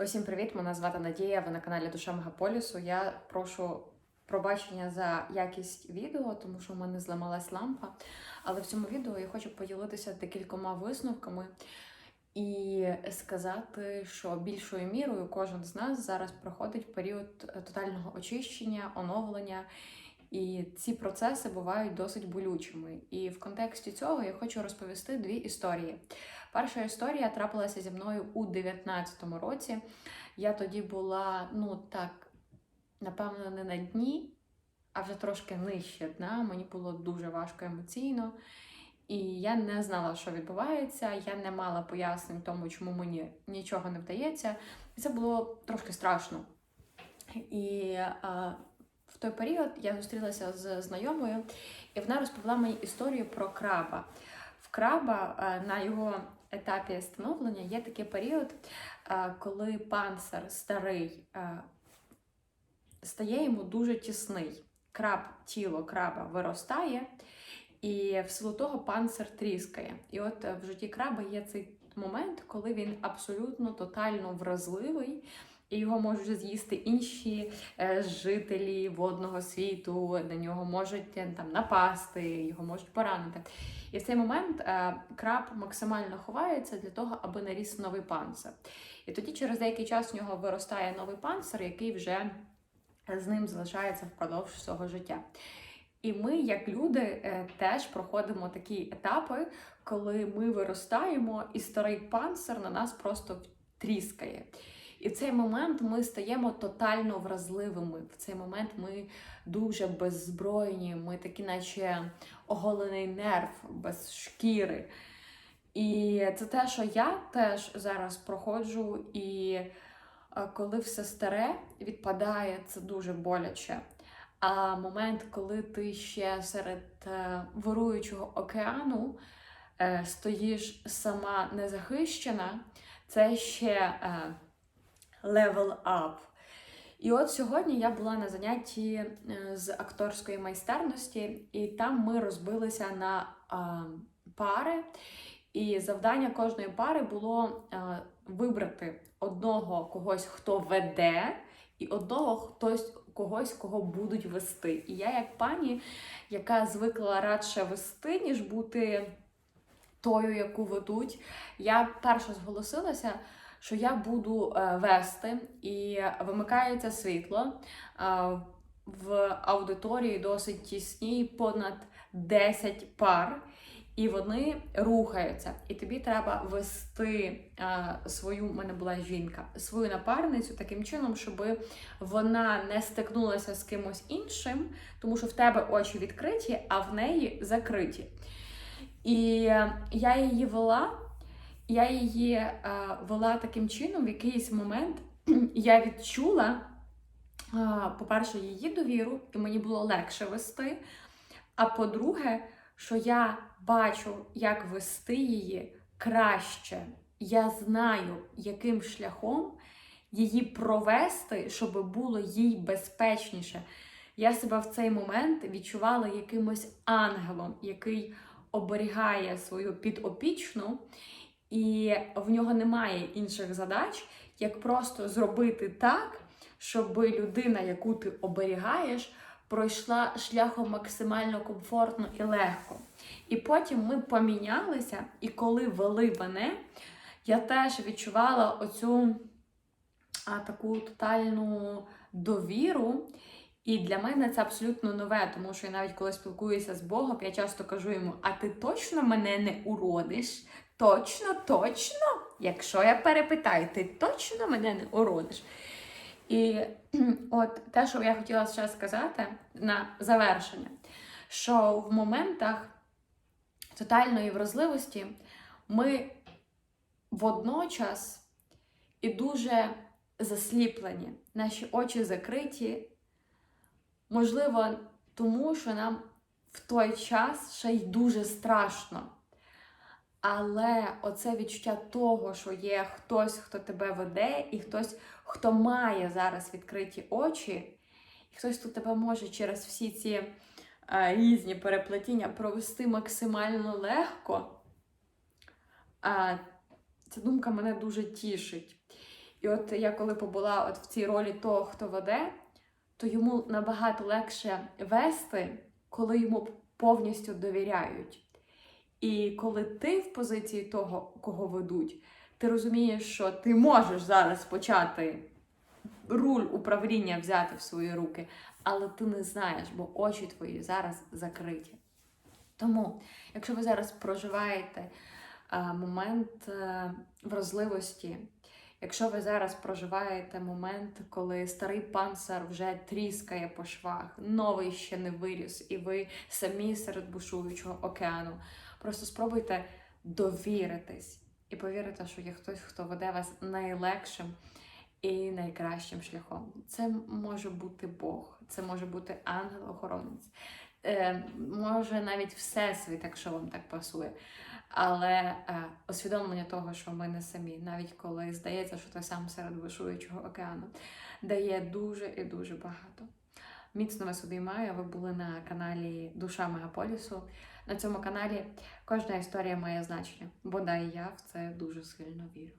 Усім привіт! Мене звати Надія. Ви на каналі Душа Мегаполісу. Я прошу пробачення за якість відео, тому що в мене зламалась лампа. Але в цьому відео я хочу поділитися декількома висновками і сказати, що більшою мірою кожен з нас зараз проходить період тотального очищення, оновлення. І ці процеси бувають досить болючими. І в контексті цього я хочу розповісти дві історії. Перша історія трапилася зі мною у 19-му році. Я тоді була, ну так, напевно, не на дні, а вже трошки нижче дна. Мені було дуже важко емоційно. І я не знала, що відбувається, я не мала пояснень тому, чому мені нічого не вдається. І це було трошки страшно. І а, в той період я зустрілася з знайомою, і вона розповіла мені історію про краба. В краба на його етапі становлення є такий період, коли панцир старий стає йому дуже тісний. Краб, тіло краба виростає, і в силу того панцир тріскає. І от е, в житті краба є цей момент, коли він абсолютно тотально вразливий. І його можуть з'їсти інші е, жителі водного світу, на нього можуть е, там напасти, його можуть поранити. І в цей момент е, краб максимально ховається для того, аби наріс новий панцир. І тоді через деякий час в нього виростає новий панцир, який вже з ним залишається впродовж всього життя. І ми, як люди, теж проходимо такі етапи, коли ми виростаємо, і старий панцир на нас просто тріскає. І в цей момент ми стаємо тотально вразливими. В цей момент ми дуже беззбройні, ми такі, наче оголений нерв без шкіри. І це те, що я теж зараз проходжу, і е, коли все старе відпадає, це дуже боляче. А момент, коли ти ще серед е, вируючого океану е, стоїш сама незахищена, це ще level up. І от сьогодні я була на занятті е, з акторської майстерності, і там ми розбилися на а, пари. І завдання кожної пари було а, вибрати одного когось, хто веде, і одного хтось когось, кого будуть вести. І я, як пані, яка звикла радше вести, ніж бути тою, яку ведуть, я перша зголосилася що я буду е, вести і вимикається світло. Е, в аудиторії досить тісній, понад 10 пар, і вони рухаються. І тобі треба вести е, свою, в мене була жінка, свою напарницю таким чином, щоб вона не стикнулася з кимось іншим, тому що в тебе очі відкриті, а в неї закриті. І я її вела. Я її е, вела таким чином, в якийсь момент я відчула, е, по-перше, її довіру, і мені було легше вести. А по-друге, що я бачу, як вести її краще. Я знаю, яким шляхом її провести, щоб було їй безпечніше. Я себе в цей момент відчувала якимось ангелом, який оберігає свою підопічну і в нього немає інших задач, як просто зробити так, щоб людина, яку ти оберігаєш, пройшла шляхом максимально комфортно і легко. І потім ми помінялися, і коли вели мене, я теж відчувала оцю а, таку тотальну довіру. І для мене це абсолютно нове, тому що я навіть коли спілкуюся з Богом, я часто кажу йому: а ти точно мене не уродиш? Точно, точно, якщо я перепитаю, ти точно мене не уродиш. І от те, що я хотіла ще сказати на завершення, що в моментах тотальної вразливості ми водночас і дуже засліплені, наші очі закриті, можливо, тому що нам в той час ще й дуже страшно. Але оце відчуття того, що є хтось, хто тебе веде, і хтось, хто має зараз відкриті очі, і хтось, хто тебе може через всі ці а, різні переплетіння провести максимально легко, а, ця думка мене дуже тішить. І от я коли побула от в цій ролі того, хто веде, то йому набагато легше вести, коли йому повністю довіряють. І коли ти в позиції того, кого ведуть, ти розумієш, що ти можеш зараз почати руль управління взяти в свої руки, але ти не знаєш, бо очі твої зараз закриті. Тому, якщо ви зараз проживаєте е, момент е, вразливості, якщо ви зараз проживаєте момент, коли старий панцир вже тріскає по швах, новий ще не виріс, і ви самі серед бушуючого океану, просто спробуйте довіритись і повірити, що є хтось, хто веде вас найлегшим і найкращим шляхом. Це може бути Бог, це може бути ангел-охоронець, е, може навіть Всесвіт, якщо вам так пасує. Але е, усвідомлення того, що ми не самі, навіть коли здається, що ти сам серед вишуючого океану, дає дуже і дуже багато. Міцно вас обіймаю. Ви були на каналі Душа Мегаполісу. На цьому каналі кожна історія має значення, бодай я в це дуже сильно вірю.